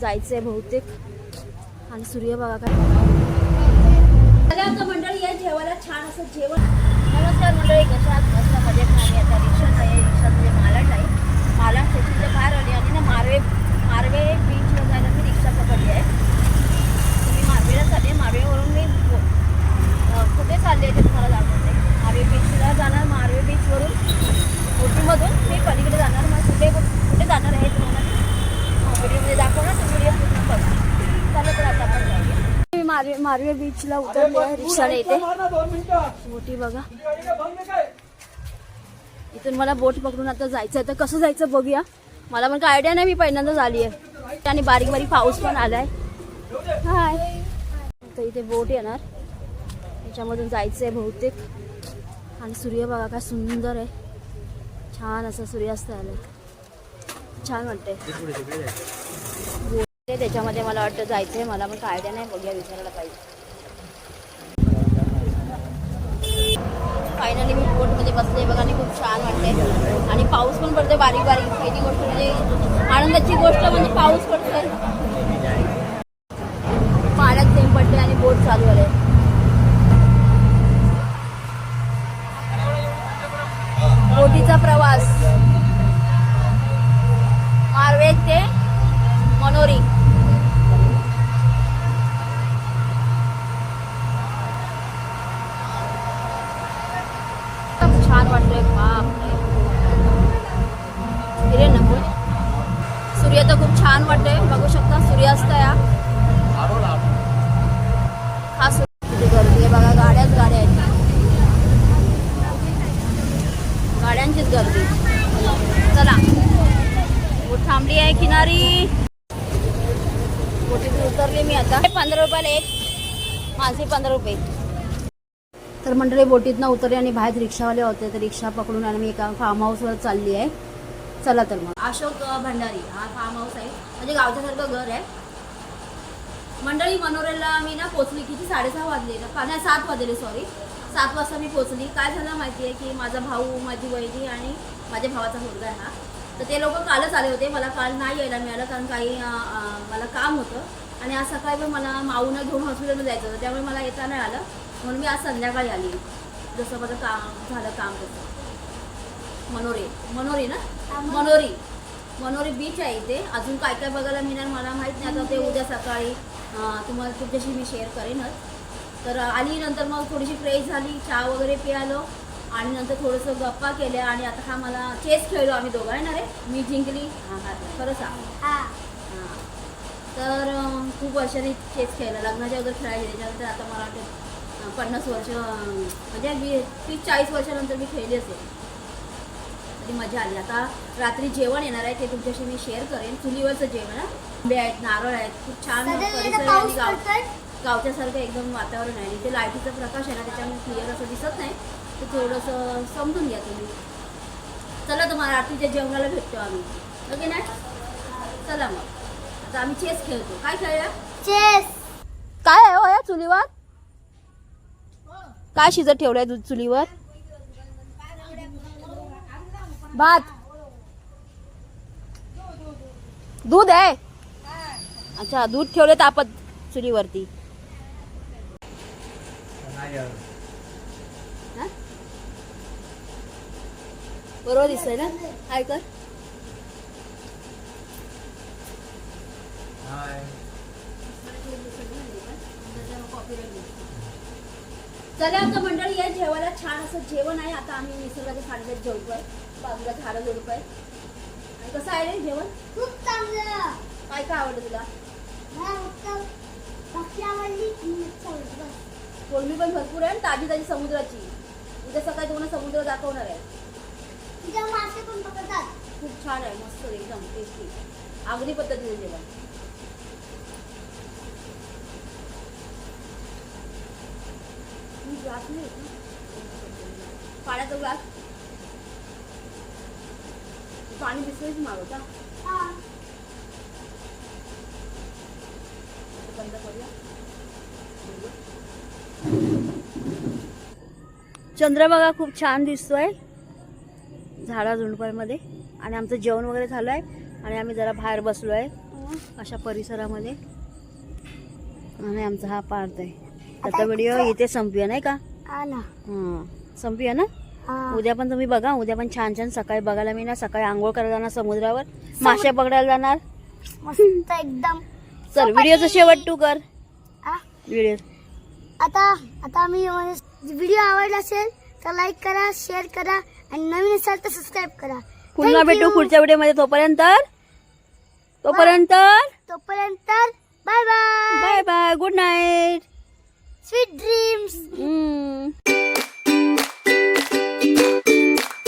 जायचं आहे बहुतेक. आणि सूर्य बघा काय मंडळी आहे जेवायला छान असं जेवण. नमस्कार मंडळी कशा मस्त मजेत. नाही आता रिक्षात आहे रिक्षात म्हणजे मालट आहे मालट स्टेशनच्या बाहेर आली आणि ना मारवे मारवे बीचवर जायला मी रिक्षा पकडली आहे मी मारवेला चालली मारवेवरून मी अं, कुठे चालले ते तुम्हाला दाखवते मारवे बीचला जाणार मारवे बीचवरून ओटीमधून मी पलीकडे जाणार मग कुठे कुठे जाणार आहे तुम्हाला व्हिडिओमध्ये दाखवणार तर व्हिडिओ पूर्ण बघा चला तर आता आपण जाऊया मी मारवे मारवे बीचला उतरले रिक्षाने इथे मोठी बघा. इथून मला बोट पकडून आता जायचं आहे. तर कसं जायचं बघूया. मला पण काय आयडिया नाही मी पहिल्यांदाच आली आहे. आणि बारीक बारीक पाऊस पण आलाय. हाय तर इथे बोट येणार. याच्यामधून जायचं आहे बहुतेक. आणि सूर्य बघा काय सुंदर आहे. छान असं सूर्यास्त आलं छान वाटतंय. त्याच्यामध्ये मला वाटतं जायचं आहे मला पण काय आयडिया नाही बघूया विचारायला पाहिजे. फायनली मी बोटमध्ये बसले बघा आणि खूप छान वाटते आणि पाऊस पण पडतोय बारीक बारीक. पहिली गोष्ट म्हणजे आनंदाची गोष्ट म्हणजे पाऊस पडतोय. पाण्यात थेंब पडते आणि बोट चालू झाले बोटीचा प्रवास. मारवे ते मनोरी खूप छान वाटतोय बाप हिरे नको सूर्य तर खूप छान वाटतोय. बघू शकता सूर्यास्त या. हा सूर्य किती गर्दी आहे. बघा गाड्याच गाड्या आहेत. गाड्यांचीच गर्दी. चला. थांबली आहे किनारी. मोठी उतरली मी आता. पंधरा रुपयाला एक. माझे पंधरा रुपये. तर मंडळी बोटीतनं उतरले आणि बाहेर रिक्षावाले होते तर रिक्षा पकडून आणि मी एका फार्म हाऊसवर चालली आहे. चला तर मग. अशोक भंडारी हा फार्म हाऊस आहे. म्हणजे गावच्यासारखं घर आहे. मंडळी मनोरेला मी ना पोचली किती? साडेसहा वाजले ना? सात वाजले सॉरी सात वाजता मी पोचली काय झालं माहिती आहे की माझा भाऊ माझी वहिनी आणि माझ्या भावाचा मुलगा आहे हा. तर ते लोक कालच आले होते. मला काल नाही यायला मिळालं कारण काही मला काम होतं. आणि आज सकाळी पण मला माऊनं घेऊन हॉस्पिटलमध्ये जायचं होतं. त्यामुळे मला येता नाही आलं. म्हणून मी आज संध्याकाळी आली. जसं माझं काम झालं काम तसं. मनोरे. मनोरे ना? मनोरी. मनोरी. बीच आहे इथे. अजून काय काय बघायला मिळणार मला माहीत नाही. आता ते उद्या सकाळी तुम्हाला तुमच्याशी मी शेअर करेनच. तर आली नंतर मग थोडीशी फ्रेश झाली चहा वगैरे पियालो आणि नंतर थोडंसं गप्पा केल्या आणि आता हा मला चेस खेळलो आम्ही दोघं. आहे ना रे? मी जिंकली. खरं सांग. हां. तर खूप वर्षांनी चेस खेळलं लग्नाच्या अगोदर खेळायचे. त्याच्यानंतर आता मला वाटतं पन्नास वर्ष म्हणजे वी तीस चाळीस वर्षानंतर मी खेळली असेल. तरी मजा आली. आता रात्री जेवण येणार आहे ते तुमच्याशी मी शेअर करेन. चुलीवरचं जेवण. आंबे आहेत नारळ आहेत खूप छान परिसर आहे आणि गाव गावच्यासारखं एकदम वातावरण आहे. आणि ते लाईटीचा प्रकाश आहे ना त्याच्यामुळे क्लिअर असं दिसत नाही. ते थोडंसं समजून घ्या तुम्ही. चला तुम्हाला रात्रीच्या जेवणाला भेटतो आम्ही. ओके ना चला मग. आता आम्ही चेस खेळतो. काय खेळूया चेस काय आहे हो या चुलीवर? काय शिजत ठेवलंय दूध चुलीवर? भात. दूध आहे? अच्छा दूध ठेवले तापत चुलीवरती. बरोबर दिसतंय ना? काय कर. चला आता मंडळी या जेवायला छान असं जेवण आहे. आता आम्ही निसर्गाच्या सानिध्यात जेवतोय. बाजूला झाडं आहे आणि कसं आहे रे जेवण? खूप चांगलं. काय काय आवडतं तुला. कोळमी पण भरपूर आहे ताजी ताजी समुद्राची. उद्या सकाळी तुम्हाला समुद्र दाखवणार आहे. तिथे मासे पण पकडतात. खूप छान आहे. मस्त एकदम टेस्टी आगरी पद्धतीने जेवण. ग्लास नाही घेत पाण्याचा ग्लास पाणी बिस्लरीच मागवता बंद करूया चंद्रभागा खूप छान दिसतोय झाडा झुंडपांमध्ये आणि आमचं जेवण वगैरे झालं आहे आणि आम्ही जरा बाहेर बसलो आहे अशा परिसरामध्ये. आणि आमचा हा पार्क आहे. आता व्हिडिओ इथे संपूया नाही का? हा ना. संपूया ना? उद्या पण तुम्ही बघा उद्या पण छान छान सकाळी बघायला मी ना सकाळी आंघोळ करायला जाणार समुद्रावर. मासे पकडायला जाणार. मस्त एकदम. चल व्हिडिओचं शेवट तू कर? व्हिडिओ. आता आता आम्ही व्हिडिओ आवडला असेल तर लाईक करा शेअर करा आणि नवीन असाल तर सबस्क्राईब करा. पुन्हा Thank भेटू you. पुढच्या व्हिडिओमध्ये. तोपर्यंत तोपर्यंत तोपर्यंत bye bye bye bye good night Sweet dreams. Mm.